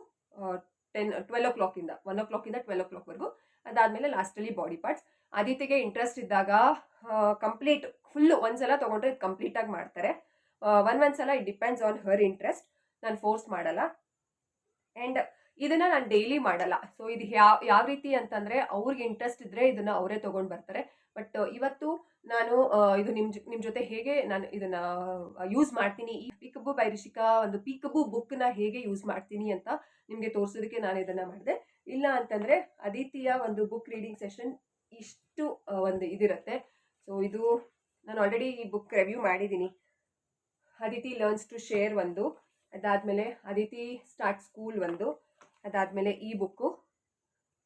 Speaker 1: ಟೆನ್ ಟ್ವೆಲ್ ಓ ಕ್ಲಾಕಿಂದ ಒನ್ ಓ ಕ್ಲಾಕಿಂದ ಟ್ವೆಲ್ ಓ ಕ್ಲಾಕ್ವರೆಗೂ ಅದಾದಮೇಲೆ ಲಾಸ್ಟಲ್ಲಿ ಬಾಡಿ ಪಾರ್ಟ್ಸ್. ಆದಿತ್ಯಗೆ ಇಂಟ್ರೆಸ್ಟ್ ಇದ್ದಾಗ ಕಂಪ್ಲೀಟ್ ಫುಲ್ಲು ಒಂದ್ಸಲ ತೊಗೊಂಡ್ರೆ ಕಂಪ್ಲೀಟಾಗಿ ಮಾಡ್ತಾರೆ. ಒನ್ ಒಂದ್ಸಲ it depends on her interest ನಾನು ಫೋರ್ಸ್ ಮಾಡಲ್ಲ. ಆ್ಯಂಡ್ ಇದನ್ನು ನಾನು ಡೈಲಿ ಮಾಡಲ್ಲ. ಸೊ ಇದು ಯಾವ ಯಾವ ರೀತಿ ಅಂತಂದರೆ ಅವ್ರಿಗೆ ಇಂಟ್ರೆಸ್ಟ್ ಇದ್ದರೆ ಇದನ್ನು ಅವರೇ ತೊಗೊಂಡು ಬರ್ತಾರೆ. ಬಟ್ ಇವತ್ತು ನಾನು ಇದು ನಿಮ್ಮ ಜೊ- ನಿಮ್ ಜೊತೆ ಹೇಗೆ ನಾನು ಇದನ್ನು ಯೂಸ್ ಮಾಡ್ತೀನಿ. ಈ ಪಿಕಬು ಬೈ ಒಂದು ಪೀಕಬು ಬುಕ್ನ ಹೇಗೆ ಯೂಸ್ ಮಾಡ್ತೀನಿ ಅಂತ ನಿಮಗೆ ತೋರಿಸೋದಕ್ಕೆ ನಾನು ಇದನ್ನು ಮಾಡಿದೆ. ಇಲ್ಲ ಅಂತಂದ್ರೆ ಅದಿತಿಯ ಒಂದು ಬುಕ್ ರೀಡಿಂಗ್ ಸೆಷನ್ ಇಷ್ಟು ಒಂದು ಇದಿರುತ್ತೆ. ಸೊ ಇದು ನಾನು ಆಲ್ರೆಡಿ ಈ ಬುಕ್ ರಿವ್ಯೂ ಮಾಡಿದ್ದೀನಿ ಅದಿತಿ ಲರ್ನ್ಸ್ ಟು ಶೇರ್ ಒಂದು, ಅದಾದಮೇಲೆ ಅದಿತಿ ಸ್ಟಾರ್ಟ್ ಸ್ಕೂಲ್ ಒಂದು, ಅದಾದಮೇಲೆ ಈ book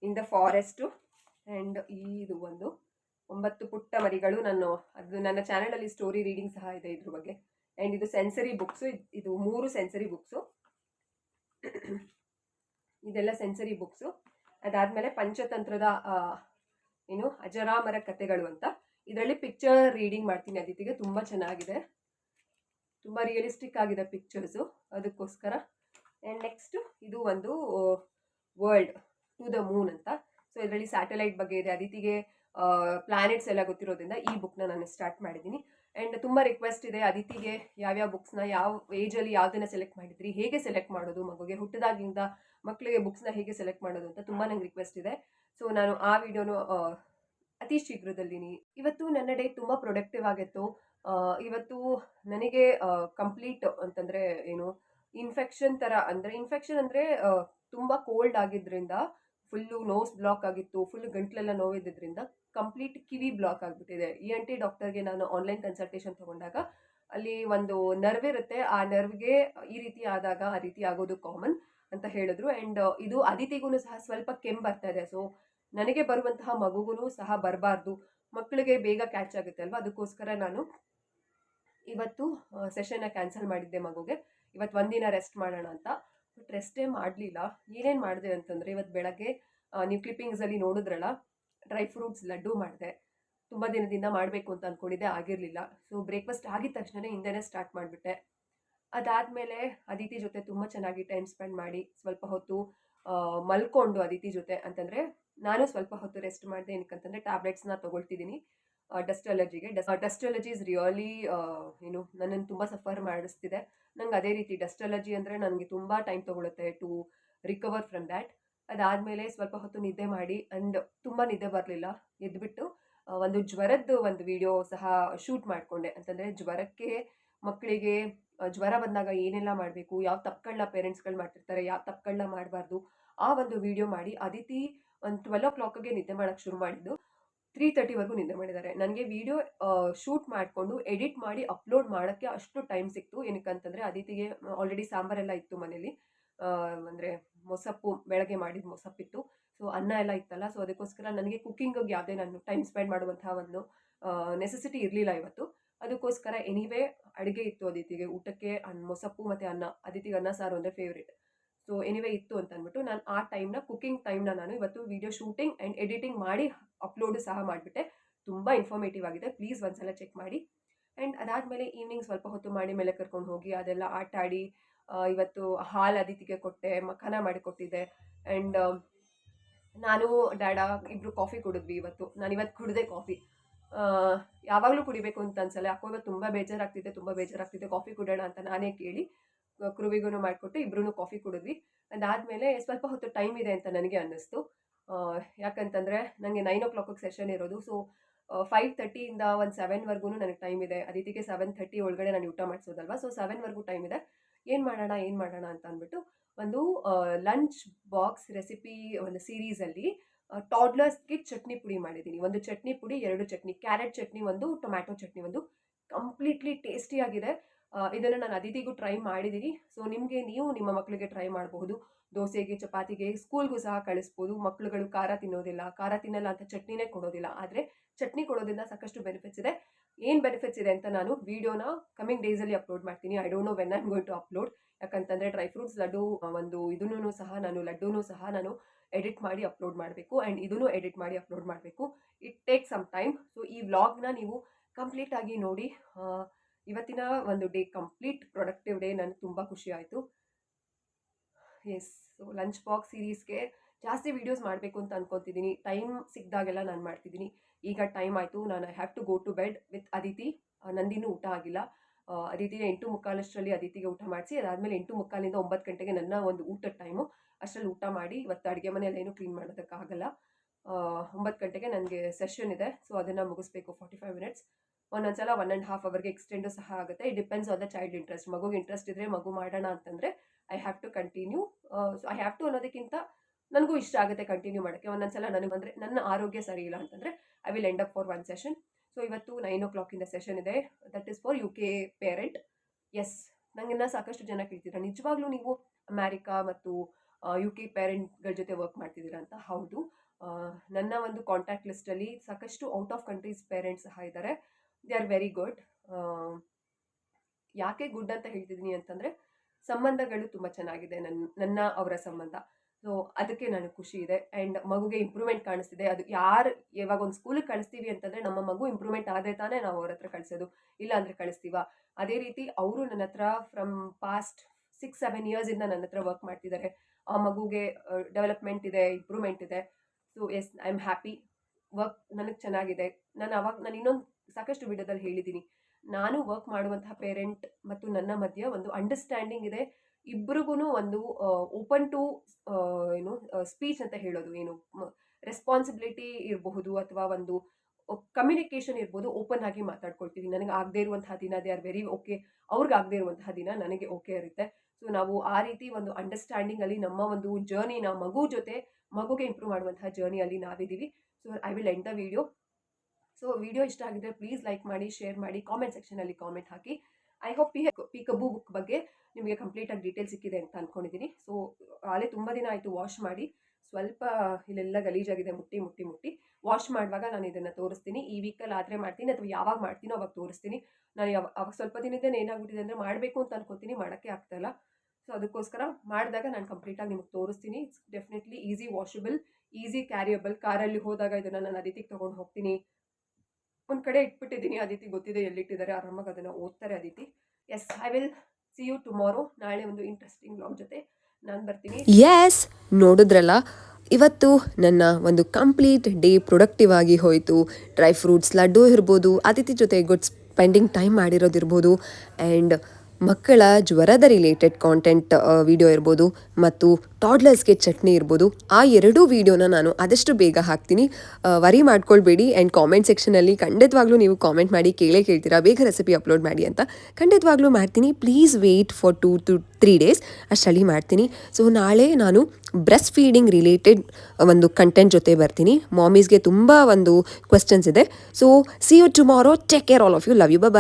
Speaker 1: in the forest and ಇದು ಒಂದು. ಒಂಬತ್ತು ಪುಟ್ಟ ಮರಿಗಳು ನಾನು, ಅದು ನನ್ನ ಚಾನಲಲ್ಲಿ ಸ್ಟೋರಿ ರೀಡಿಂಗ್ ಸಹ ಇದೆ ಇದ್ರ ಬಗ್ಗೆ. ಆ್ಯಂಡ್ ಇದು ಸೆನ್ಸರಿ ಬುಕ್ಸು ಇದು ಮೂರು ಸೆನ್ಸರಿ ಬುಕ್ಸು ಇದೆಲ್ಲ ಸೆನ್ಸರಿ ಬುಕ್ಸು. ಅದಾದಮೇಲೆ ಪಂಚತಂತ್ರದ ಏನು ಅಜರಾಮರ ಕಥೆಗಳು ಅಂತ. ಇದರಲ್ಲಿ ಪಿಕ್ಚರ್ ರೀಡಿಂಗ್ ಮಾಡ್ತೀನಿ ಅದಿತಿಗೆ ತುಂಬ ಚೆನ್ನಾಗಿದೆ. ತುಂಬ ರಿಯಲಿಸ್ಟಿಕ್ ಆಗಿದೆ ಪಿಕ್ಚರ್ಸು ಅದಕ್ಕೋಸ್ಕರ. ಆ್ಯಂಡ್ ನೆಕ್ಸ್ಟ್ ಇದು ಒಂದು ವರ್ಲ್ಡ್ ಟು ದ ಮೂನ್ ಅಂತ. ಸೊ ಇದರಲ್ಲಿ ಸ್ಯಾಟಲೈಟ್ ಬಗ್ಗೆ ಇದೆ. ಅದಿತಿಗೆ ಪ್ಲಾನೆಟ್ಸ್ ಎಲ್ಲ ಗೊತ್ತಿರೋದ್ರಿಂದ ಈ ಬುಕ್ನ ನಾನು ಸ್ಟಾರ್ಟ್ ಮಾಡಿದ್ದೀನಿ. ಆ್ಯಂಡ್ ತುಂಬ ರಿಕ್ವೆಸ್ಟ್ ಇದೆ ಅದಿತಿಗೆ ಯಾವ್ಯಾವ ಬುಕ್ಸ್ನ ಯಾವ ಏಜಲ್ಲಿ ಯಾವುದನ್ನ ಸೆಲೆಕ್ಟ್ ಮಾಡಿದ್ರಿ, ಹೇಗೆ ಸೆಲೆಕ್ಟ್ ಮಾಡೋದು, ಮಗುಗೆ ಹುಟ್ಟಿದಾಗಿಂದ ಮಕ್ಕಳಿಗೆ ಬುಕ್ಸ್ನ ಹೇಗೆ ಸೆಲೆಕ್ಟ್ ಮಾಡೋದು ಅಂತ ತುಂಬ ನಂಗೆ ರಿಕ್ವೆಸ್ಟ್ ಇದೆ. ಸೊ ನಾನು ಆ ವಿಡಿಯೋನು ಅತಿ ಶೀಘ್ರದಲ್ಲಿ ಇವತ್ತು ನನ್ನ ಡೇ ತುಂಬ ಪ್ರೊಡಕ್ಟಿವ್ ಆಗಿತ್ತು. ಇವತ್ತು ನನಗೆ ಕಂಪ್ಲೀಟ್ ಅಂತಂದರೆ ಏನು ಇನ್ಫೆಕ್ಷನ್ ಥರ ಅಂದರೆ ಇನ್ಫೆಕ್ಷನ್ ಅಂದರೆ ತುಂಬ ಕೋಲ್ಡ್ ಆಗಿದ್ದರಿಂದ ಫುಲ್ಲು ನೋಸ್ ಬ್ಲಾಕ್ ಆಗಿತ್ತು ಫುಲ್ ಗಂಟ್ಲೆಲ್ಲ ನೋವಿದ್ದಿದ್ರಿಂದ ಕಂಪ್ಲೀಟ್ ಕಿವಿ ಬ್ಲಾಕ್ ಆಗಿಬಿಟ್ಟಿದೆ. ಇ ಎನ್ ಟಿ ಡಾಕ್ಟರ್ಗೆ ನಾನು ಆನ್ಲೈನ್ ಕನ್ಸಲ್ಟೇಷನ್ ತಗೊಂಡಾಗ ಅಲ್ಲಿ ಒಂದು ನರ್ವ್ ಇರುತ್ತೆ. ಆ ನರ್ವ್ಗೆ ಈ ರೀತಿ ಆದಾಗ ಆ ರೀತಿ ಆಗೋದು ಕಾಮನ್ ಅಂತ ಹೇಳಿದ್ರು. ಆ್ಯಂಡ್ ಇದು ಅದಿತಿಗೂ ಸಹ ಸ್ವಲ್ಪ ಕೆಮ್ಮು ಬರ್ತಾ ಇದೆ. ಸೊ ನನಗೆ ಬರುವಂತಹ ಮಗುಗೂ ಸಹ ಬರಬಾರ್ದು. ಮಕ್ಕಳಿಗೆ ಬೇಗ ಕ್ಯಾಚ್ ಆಗುತ್ತೆ ಅಲ್ವಾ? ಅದಕ್ಕೋಸ್ಕರ ನಾನು ಇವತ್ತು ಸೆಷನ್ನ ಕ್ಯಾನ್ಸಲ್ ಮಾಡಿದ್ದೆ ಮಗುಗೆ. ಇವತ್ತು ಒಂದಿನ ರೆಸ್ಟ್ ಮಾಡೋಣ ಅಂತ. ಬಟ್ ರೆಸ್ಟೇ ಮಾಡಲಿಲ್ಲ. ಏನೇನು ಮಾಡಿದೆ ಅಂತಂದರೆ ಇವತ್ತು ಬೆಳಗ್ಗೆ ನ್ಯೂ ನೀವು ಕ್ಲಿಪ್ಪಿಂಗ್ಸಲ್ಲಿ ನೋಡಿದ್ರಲ್ಲ ಡ್ರೈ ಫ್ರೂಟ್ಸ್ ಲಡ್ಡು ಮಾಡಿದೆ. ತುಂಬ ದಿನದಿಂದ ಮಾಡಬೇಕು ಅಂತ ಅಂದ್ಕೊಂಡಿದ್ದೆ ಆಗಿರಲಿಲ್ಲ. ಸೊ ಬ್ರೇಕ್ಫಾಸ್ಟ್ ಆಗಿದ ತಕ್ಷಣವೇ ಹಿಂದೆನೇ ಸ್ಟಾರ್ಟ್ ಮಾಡಿಬಿಟ್ಟೆ. ಅದಾದಮೇಲೆ ಅದಿತಿ ಜೊತೆ ತುಂಬ ಚೆನ್ನಾಗಿ ಟೈಮ್ ಸ್ಪೆಂಡ್ ಮಾಡಿ, ಸ್ವಲ್ಪ ಹೊತ್ತು ಮಲ್ಕೊಂಡು ಅದಿತಿ ಜೊತೆ ಅಂತಂದರೆ, ನಾನು ಸ್ವಲ್ಪ ಹೊತ್ತು ರೆಸ್ಟ್ ಮಾಡಿದೆ ಏನಕ್ಕಂತಂದರೆ ಟ್ಯಾಬ್ಲೆಟ್ಸ್ನ ತೊಗೊಳ್ತಿದ್ದೀನಿ. ಡಸ್ಟ್ ಅಲರ್ಜಿಗೆ ಡಸ್ಟ್ ಅಲರ್ಜಿ ಇಸ್ ರಿಯಲಿ ಏನು, ನನ್ನನ್ನು ತುಂಬ ಸಫರ್ ಮಾಡಿಸ್ತಿದೆ. ನಂಗೆ ಅದೇ ರೀತಿ ಡಸ್ಟ್ ಅಲರ್ಜಿ ಅಂದರೆ ನನಗೆ ತುಂಬ ಟೈಮ್ ತೊಗೊಳುತ್ತೆ ಟು ರಿಕವರ್ ಫ್ರಮ್ ದ್ಯಾಟ್ ಅದಾದಮೇಲೆ ಸ್ವಲ್ಪ ಹೊತ್ತು ನಿದ್ದೆ ಮಾಡಿ ಆ್ಯಂಡ್ ತುಂಬ ನಿದ್ದೆ ಬರಲಿಲ್ಲ. ಎದ್ಬಿಟ್ಟು ಆ, ಒಂದು ಜ್ವರದ್ದು ಒಂದು ವಿಡಿಯೋ ಸಹ ಶೂಟ್ ಮಾಡಿಕೊಂಡೆ. ಅಂತಂದರೆ ಜ್ವರಕ್ಕೆ ಮಕ್ಕಳಿಗೆ ಜ್ವರ ಬಂದಾಗ ಏನೆಲ್ಲ ಮಾಡಬೇಕು ಯಾವ ತಪ್ಪುಗಳನ್ನ ಪೇರೆಂಟ್ಸ್ಗಳು ಮಾಡ್ತಿರ್ತಾರೆ ಯಾವ ತಪ್ಪುಗಳನ್ನ ಮಾಡಬಾರ್ದು ಆ ಒಂದು ವಿಡಿಯೋ ಮಾಡಿ ಅದಿತಿ ಒಂದು ಟ್ವೆಲ್ ಓ ಕ್ಲಾಕ್ಗೆ ನಿದ್ದೆ ಮಾಡೋಕ್ಕೆ ಶುರು ಮಾಡಿದ್ದು. ತ್ರೀ ತರ್ಟಿವರೆಗೂ ನಿದ್ದೆ ಮಾಡಿದ್ದಾರೆ. ನನಗೆ ವಿಡಿಯೋ ಶೂಟ್ ಮಾಡಿಕೊಂಡು ಎಡಿಟ್ ಮಾಡಿ ಅಪ್ಲೋಡ್ ಮಾಡೋಕ್ಕೆ ಅಷ್ಟು ಟೈಮ್ ಸಿಕ್ತು. ಏನಕ್ಕೆ ಅಂತಂದರೆ ಅದಿತಿಗೆ ಆಲ್ರೆಡಿ ಸಾಂಬಾರೆಲ್ಲ ಇತ್ತು ಮನೇಲಿ. ಅಂದರೆ ಮೊಸಪ್ಪು, ಬೆಳಗ್ಗೆ ಮಾಡಿದ ಮೊಸಪ್ಪಿತ್ತು ಸೊ ಅನ್ನ ಎಲ್ಲ ಇತ್ತಲ್ಲ ಸೊ ಅದಕ್ಕೋಸ್ಕರ ನನಗೆ ಕುಕ್ಕಿಂಗಿಗೆ ಯಾವುದೇ ನಾನು ಟೈಮ್ ಸ್ಪೆಂಡ್ ಮಾಡುವಂತಹ ಒಂದು ನೆಸೆಸಿಟಿ ಇರಲಿಲ್ಲ ಇವತ್ತು. ಅದಕ್ಕೋಸ್ಕರ ಎನಿವೇ ಅಡುಗೆ ಇತ್ತು ಅದಿತಿಗೆ ಊಟಕ್ಕೆ ಅನ್ನ ಮೊಸಪ್ಪು ಮತ್ತು ಅನ್ನ ಅದಿತಿಗೆ ಅನ್ನ, ಸಾರು ಅಂದರೆ ಫೇವ್ರೇಟ್ ಸೊ ಎನಿವೇ ಇತ್ತು ಅಂತ ಅಂದ್ಬಿಟ್ಟು ನಾನು ಆ ಟೈಮ್ನ ಕುಕ್ಕಿಂಗ್ ಟೈಮ್ನ ನಾನು ಇವತ್ತು ವಿಡಿಯೋ ಶೂಟಿಂಗ್ ಆ್ಯಂಡ್ ಎಡಿಟಿಂಗ್ ಮಾಡಿ ಅಪ್ಲೋಡ್ ಸಹ ಮಾಡಿಬಿಟ್ಟೆ. ತುಂಬ ಇನ್ಫಾರ್ಮೇಟಿವ್ ಆಗಿದೆ. ಪ್ಲೀಸ್ ಒಂದ್ಸಲ ಚೆಕ್ ಮಾಡಿ. ಆ್ಯಂಡ್ ಅದಾದಮೇಲೆ ಈವ್ನಿಂಗ್ ಸ್ವಲ್ಪ ಹೊತ್ತು ಮಾಡಿ, ಮೇಲೆ ಕರ್ಕೊಂಡು ಹೋಗಿ, ಅದೆಲ್ಲ ಆಟ ಆಡಿ ಇವತ್ತು ಹಾಲು ಅದಿತಿಗೆ ಕೊಟ್ಟೆ, ಮಖಾನ ಮಾಡಿ ಕೊಟ್ಟಿದ್ದೆ. ಆ್ಯಂಡ್ ನಾನು, ಡ್ಯಾಡ ಇಬ್ಬರು ಕಾಫಿ ಕುಡಿದ್ವಿ ಇವತ್ತು. ನಾನು ಇವತ್ತು ಕುಡಿದೆ ಕಾಫಿ. ಯಾವಾಗಲೂ ಕುಡಿಬೇಕು ಅಂತ ಅನ್ಸಲ್ಲ. ಯಾಕೋ ಇವತ್ತು ತುಂಬ ಬೇಜಾರಾಗ್ತಿದೆ ತುಂಬ ಬೇಜಾರಾಗ್ತಿದೆ. ಕಾಫಿ ಕುಡೋಣ ಅಂತ ನಾನೇ ಕೇಳಿ ಕ್ರುವಿಗೂ ಮಾಡಿಕೊಟ್ಟು ಇಬ್ರು ಕಾಫಿ ಕುಡಿದ್ವಿ. ಅದಾದಮೇಲೆ ಸ್ವಲ್ಪ ಹೊತ್ತು ಟೈಮ್ ಇದೆ ಅಂತ ನನಗೆ ಅನ್ನಿಸ್ತು. ಯಾಕಂತಂದರೆ ನನಗೆ ನೈನ್ ಓ ಕ್ಲಾಕಿಗೆ ಸೆಷನ್ ಇರೋದು. ಸೊ ಫೈವ್ ತರ್ಟಿಯಿಂದ ಒಂದು ಸೆವೆನ್ವರೆಗೂ ನನಗೆ ಟೈಮ್ ಇದೆ. ಅದಿತಿಗೆ ಸೆವೆನ್ ಥರ್ಟಿ ಒಳಗಡೆ ನಾನು ಊಟ ಮಾಡಿಸೋದಲ್ವಾ? ಸೊ ಸೆವೆನ್ವರೆಗೂ ಟೈಮ್ ಇದೆ. ಏನು ಮಾಡೋಣ ಏನು ಮಾಡೋಣ ಅಂತ ಅಂದ್ಬಿಟ್ಟು ಒಂದು ಲಂಚ್ ಬಾಕ್ಸ್ ರೆಸಿಪಿ ಒಂದು ಸೀರೀಸಲ್ಲಿ ಟಾಡ್ಲರ್ಸ್ಗೆ ಚಟ್ನಿ ಪುಡಿ ಮಾಡಿದ್ದೀನಿ. ಒಂದು ಚಟ್ನಿ ಪುಡಿ, ಎರಡು ಚಟ್ನಿ ಕ್ಯಾರೆಟ್ ಚಟ್ನಿ ಒಂದು ಟೊಮ್ಯಾಟೊ ಚಟ್ನಿ ಒಂದು. ಕಂಪ್ಲೀಟ್ಲಿ ಟೇಸ್ಟಿಯಾಗಿದೆ ಇದನ್ನು ನಾನು ಅದಿತಿಗೂ ಟ್ರೈ ಮಾಡಿದ್ದೀನಿ. ಸೊ ನಿಮಗೆ ನೀವು ನಿಮ್ಮ ಮಕ್ಕಳಿಗೆ ಟ್ರೈ ಮಾಡಬಹುದು. ದೋಸೆಗೆ, ಚಪಾತಿಗೆ ಸ್ಕೂಲ್ಗೂ ಸಹ ಕಳಿಸ್ಬೋದು. ಮಕ್ಕಳುಗಳು ಖಾರ ತಿನ್ನೋದಿಲ್ಲ, ಖಾರ ತಿನ್ನಲ್ಲ ಅಂತ ಚಟ್ನಿನೇ ಕೊಡೋದಿಲ್ಲ. ಆದರೆ ಚಟ್ನಿ ಕೊಡೋದ್ರಿಂದ ಸಾಕಷ್ಟು ಬೆನಿಫಿಟ್ಸ್ ಇದೆ. ಏನು ಬೆನಿಫಿಟ್ಸ್ ಇದೆ ಅಂತ ನಾನು ವೀಡಿಯೋನ ಕಮಿಂಗ್ ಡೇಸಲ್ಲಿ ಅಪ್ಲೋಡ್ ಮಾಡ್ತೀನಿ. I don't know when I'm going to upload ಯಾಕಂತಂದರೆ ಡ್ರೈ ಫ್ರೂಟ್ಸ್ ಲಡ್ಡು ಒಂದು ಇದನ್ನೂ ಸಹ ನಾನು ಲಡ್ಡೂ ಸಹ ನಾನು ಎಡಿಟ್ ಮಾಡಿ ಅಪ್ಲೋಡ್ ಮಾಡಬೇಕು. ಆ್ಯಂಡ್ ಇದನ್ನು ಎಡಿಟ್ ಮಾಡಿ ಅಪ್ಲೋಡ್ ಮಾಡಬೇಕು. It take some time so ಈ ವ್ಲಾಗ್ನ ನೀವು ಕಂಪ್ಲೀಟಾಗಿ ನೋಡಿ ಇವತ್ತಿನ ಒಂದು ಡೇ ಕಂಪ್ಲೀಟ್ ಪ್ರೊಡಕ್ಟಿವ್ ಡೇ ನನಗೆ ತುಂಬ ಖುಷಿ ಆಯಿತು. ಎಸ್ ಸೊ ಲಂಚ್ ಬಾಕ್ಸ್ ಸೀರೀಸ್ಗೆ ಜಾಸ್ತಿ ವೀಡಿಯೋಸ್ ಮಾಡಬೇಕು ಅಂತ ಅನ್ಕೊತಿದ್ದೀನಿ ಟೈಮ್ ಸಿಕ್ಕಿದಾಗೆಲ್ಲ ನಾನು ಮಾಡ್ತಿದ್ದೀನಿ ಈಗ ಟೈಮ್ ಆಯಿತು. ನಾನು I have to go to bed with Aditi ನಂದಿನೂ ಊಟ ಆಗಿಲ್ಲ. ಅದಿತಿಗೆ ಎಂಟು ಮುಕ್ಕಾಲಷ್ಟರಲ್ಲಿ ಅದಿತಿಗೆ ಊಟ ಮಾಡಿಸಿ, ಅದಾದಮೇಲೆ ಎಂಟು ಮುಕ್ಕಾಲಿಂದ ಒಂಬತ್ತು ಗಂಟೆಗೆ ನನ್ನ ಒಂದು ಊಟದ ಟೈಮು ಅಷ್ಟರಲ್ಲಿ ಊಟ ಮಾಡಿ, ಇವತ್ತು ಅಡುಗೆ ಮನೆಯಲ್ಲಿ ಏನೂ ಕ್ಲೀನ್ ಮಾಡೋದಕ್ಕಾಗಲ್ಲ ಒಂಬತ್ತು ಗಂಟೆಗೆ ನನಗೆ ಸೆಷನ್ ಇದೆ. ಸೊ ಅದನ್ನು ಮುಗಿಸ್ಬೇಕು ಫಾರ್ಟಿ ಫೈವ್ ಮಿನಿಟ್ಸ್ ಒಂದೊಂದ್ಸಲ ಒನ್ ಆ್ಯಂಡ್ ಹಾಫ್ ಅವರ್ಗೆ ಎಕ್ಸ್ಟೆಂಡು ಸಹ ಆಗುತ್ತೆ. It depends on the child interest ಮಗುಗೆ ಇಂಟ್ರೆಸ್ಟ್ ಇದ್ದರೆ ಮಗು ಮಾಡೋಣ ಅಂತಂದರೆ I have to continue so I have to ಅನ್ನೋದಕ್ಕಿಂತ ನನಗೂ ಇಷ್ಟ ಆಗುತ್ತೆ ಕಂಟಿನ್ಯೂ ಮಾಡೋಕ್ಕೆ. ಒಂದೊಂದ್ಸಲ ನನಗೆ ಅಂದರೆ ನನ್ನ ಆರೋಗ್ಯ ಸರಿ ಇಲ್ಲ ಅಂತಂದರೆ I will end up for one session so ಇವತ್ತು ನೈನ್ ಓ ಕ್ಲಾಕಿಂದ ಸೆಷನ್ ಇದೆ. That is for U K parents ನನಗಿನ್ನ ಸಾಕಷ್ಟು ಜನ ಕೇಳ್ತೀರಾ ನಿಜವಾಗ್ಲೂ ನೀವು ಅಮೇರಿಕಾ ಮತ್ತು ಯು ಕೆ ಪೇರೆಂಟ್ಗಳ ಜೊತೆ ವರ್ಕ್ ಮಾಡ್ತಿದ್ದೀರಾ ಅಂತ? ಹೌದು. ಆ, ನನ್ನ ಒಂದು ಕಾಂಟ್ಯಾಕ್ಟ್ ಲಿಸ್ಟಲ್ಲಿ ಸಾಕಷ್ಟು ಔಟ್ ಆಫ್ ಕಂಟ್ರೀಸ್ ಪೇರೆಂಟ್ಸ್ ಸಹ ಇದ್ದಾರೆ. ದೇ ಆರ್ ವೆರಿ ಗುಡ್ ಯಾಕೆ ಗುಡ್ ಅಂತ ಹೇಳ್ತಿದ್ದೀನಿ ಅಂತಂದರೆ ಸಂಬಂಧಗಳು ತುಂಬ ಚೆನ್ನಾಗಿದೆ ನನ್ನ ನನ್ನ ಅವರ ಸಂಬಂಧ. ಸೊ ಅದಕ್ಕೆ ನನಗೆ ಖುಷಿ ಇದೆ. ಆ್ಯಂಡ್ ಮಗುಗೆ ಇಂಪ್ರೂವ್ಮೆಂಟ್ ಕಾಣಿಸ್ತಿದೆ. ಅದು ಯಾರು ಯಾವಾಗ ಒಂದು ಸ್ಕೂಲಿಗೆ ಕಳಿಸ್ತೀವಿ ಅಂತಂದರೆ ನಮ್ಮ ಮಗು ಇಂಪ್ರೂವ್ಮೆಂಟ್ ಆದರೆ ತಾನೇ ನಾವು ಅವ್ರ ಹತ್ರ ಕಳಿಸೋದು. ಇಲ್ಲ ಅಂದರೆ ಕಳಿಸ್ತೀವ. ಅದೇ ರೀತಿ ಅವರು ನನ್ನ ಹತ್ರ ಫ್ರಮ್ ಪಾಸ್ಟ್ ಸಿಕ್ಸ್ ಸೆವೆನ್ ಇಯರ್ಸಿಂದ ನನ್ನ ಹತ್ರ ವರ್ಕ್ ಮಾಡ್ತಿದ್ದಾರೆ ಆ ಮಗುಗೆ ಡೆವಲಪ್ಮೆಂಟ್ ಇದೆ ಇಂಪ್ರೂವ್ಮೆಂಟ್ ಇದೆ. So yes I am happy work ನನಗೆ ಚೆನ್ನಾಗಿದೆ. ನಾನು ಅವಾಗ, ನಾನು ಇನ್ನೊಂದು ಸಾಕಷ್ಟು ವಿಡಿಯೋದಲ್ಲಿ ಹೇಳಿದ್ದೀನಿ ನಾನು ವರ್ಕ್ ಮಾಡುವಂತಹ ಪೇರೆಂಟ್ ಮತ್ತು ನನ್ನ ಮಧ್ಯೆ ಒಂದು ಅಂಡರ್ಸ್ಟ್ಯಾಂಡಿಂಗ್ ಇದೆ. ಇಬ್ಬರಿಗೂ ಒಂದು ಓಪನ್ ಟು ಏನು ಸ್ಪೀಚ್ ಅಂತ ಹೇಳೋದು. ಏನು ರೆಸ್ಪಾನ್ಸಿಬಿಲಿಟಿ ಇರಬಹುದು ಅಥವಾ ಒಂದು ಕಮ್ಯುನಿಕೇಷನ್ ಇರ್ಬೋದು ಓಪನ್ ಆಗಿ ಮಾತಾಡ್ಕೊಳ್ತೀವಿ. ನನಗೆ ಆಗದೇ ಇರುವಂತಹ ದಿನ ದೇ ಆರ್ ವೆರಿ ಓಕೆ ಅವ್ರಿಗೆ ಆಗದೇ ಇರುವಂತಹ ದಿನ ನನಗೆ ಓಕೆ ಇರುತ್ತೆ. ಸೊ ನಾವು ಆ ರೀತಿ ಒಂದು ಅಂಡರ್ಸ್ಟ್ಯಾಂಡಿಂಗ್ ಅಲ್ಲಿ ನಮ್ಮ ಒಂದು ಜರ್ನಿನ ಮಗು ಜೊತೆ, ಮಗುಗೆ ಇಂಪ್ರೂವ್ ಮಾಡುವಂತಹ ಜರ್ನಿಯಲ್ಲಿ ನಾವಿದ್ದೀವಿ. So I will end the video so video ಇಷ್ಟ ಆಗಿದ್ರೆ ಪ್ಲೀಸ್ ಲೈಕ್ ಮಾಡಿ ಶೇರ್ ಮಾಡಿ ಕಾಮೆಂಟ್ ಸೆಕ್ಷನಲ್ಲಿ ಕಾಮೆಂಟ್ ಹಾಕಿ. ಐ ಹೋಪ್ ಪಿ ಪಿ ಕಬ್ಬು ಬುಕ್ ಬಗ್ಗೆ ನಿಮಗೆ ಕಂಪ್ಲೀಟಾಗಿ ಡೀಟೇಲ್ ಸಿಕ್ಕಿದೆ ಅಂತ ಅಂದ್ಕೊಂಡಿದ್ದೀನಿ ಸೊ ಅಲ್ಲೇ ತುಂಬ ದಿನ ಆಯಿತು ವಾಶ್ ಮಾಡಿ. ಸ್ವಲ್ಪ ಇಲ್ಲೆಲ್ಲ ಗಲೀಜಾಗಿದೆ ಮುಟ್ಟಿ ಮುಟ್ಟಿ ಮುಟ್ಟಿ. ವಾಶ್ ಮಾಡುವಾಗ ನಾನು ಇದನ್ನು ತೋರಿಸ್ತೀನಿ. ಈ ವೀಕಲ್ಲಿ ಆದರೆ ಮಾಡ್ತೀನಿ ಅಥವಾ ಯಾವಾಗ ಮಾಡ್ತೀನೋ ಅವಾಗ ತೋರಿಸ್ತೀನಿ. ನಾನು ಯಾವ, ಅವಾಗ ಸ್ವಲ್ಪ ದಿನದಿಂದ ಏನಾಗ್ಬಿಟ್ಟಿದೆ ಅಂದರೆ ಮಾಡಬೇಕು ಅಂತ ಅನ್ಕೋತೀನಿ, ಮಾಡೋಕ್ಕೆ ಆಗ್ತಾಯಿಲ್ಲ ಸೊ ಅದಕ್ಕೋಸ್ಕರ ಮಾಡಿದಾಗ ನಾನು ಕಂಪ್ಲೀಟಾಗಿ ನಿಮಗೆ ತೋರಿಸ್ತೀನಿ. It's definitely easy washable easy carryable ಕಾರಲ್ಲಿ ಹೋದಾಗ ಇದನ್ನು ನಾನು ಅದಿತಿಗೆ ತೊಗೊಂಡು ಹೋಗ್ತೀನಿ. ಒಂದು ಕಡೆ ಇಟ್ಬಿಟ್ಟಿದ್ದೀನಿ. ಅದಿತಿ ಗೊತ್ತಿದೆ ಎಲ್ಲಿಟ್ಟಿದ್ದಾರೆ. ಆರಾಮಾಗಿ ಅದನ್ನು ಓದ್ತಾರೆ Aditi. Yes I will see you tomorrow ನಾಳೆ ಒಂದು ಇಂಟ್ರೆಸ್ಟಿಂಗ್ ಬ್ಲಾಗ್ ಜೊತೆ ನಾನು ಬರ್ತೀನಿ.
Speaker 3: ಎಸ್ ನೋಡಿದ್ರಲ್ಲ, ಇವತ್ತು ನನ್ನ ಒಂದು ಕಂಪ್ಲೀಟ್ ಡೇ ಪ್ರೊಡಕ್ಟಿವ್ ಆಗಿ ಹೋಯಿತು. ಡ್ರೈ ಫ್ರೂಟ್ಸ್ ಲಡ್ಡು ಇರ್ಬೋದು ಅತಿಥಿ ಜೊತೆ ಗುಡ್ ಸ್ಪೆಂಡಿಂಗ್ ಟೈಮ್ ಮಾಡಿರೋದಿರ್ಬೋದು. ಆ್ಯಂಡ್ ಮಕ್ಕಳ ಜ್ವರದ ರಿಲೇಟೆಡ್ ಕಾಂಟೆಂಟ್ ವಿಡಿಯೋ ಇರ್ಬೋದು ಮತ್ತು ಟಾಡ್ಲರ್ಸ್ಗೆ ಚಟ್ನಿ ಇರ್ಬೋದು, ಆ ಎರಡೂ ವಿಡಿಯೋನ ನಾನು ಆದಷ್ಟು ಬೇಗ ಹಾಕ್ತೀನಿ. ವರಿ ಮಾಡ್ಕೊಳ್ಬೇಡಿ ಆ್ಯಂಡ್ ಕಾಮೆಂಟ್ ಸೆಕ್ಷನಲ್ಲಿ ಖಂಡಿತವಾಗ್ಲೂ ನೀವು ಕಾಮೆಂಟ್ ಮಾಡಿ ಕೇಳೇ ಕೇಳ್ತೀರಾ, ಬೇಗ ರೆಸಿಪಿ ಅಪ್ಲೋಡ್ ಮಾಡಿ ಅಂತ. ಖಂಡಿತವಾಗ್ಲೂ ಮಾಡ್ತೀನಿ. Please wait for two to three days ಅಷ್ಟಲ್ಲಿ ಮಾಡ್ತೀನಿ. ಸೊ ನಾಳೆ ನಾನು ಬ್ರೆಸ್ಟ್ ಫೀಡಿಂಗ್ ರಿಲೇಟೆಡ್ ಒಂದು ಕಂಟೆಂಟ್ ಜೊತೆ ಬರ್ತೀನಿ. ಮಾಮೀಸ್ಗೆ ತುಂಬ ಒಂದು ಕ್ವೆಶನ್ಸ್ ಇದೆ. So see you tomorrow take care all of you love you bye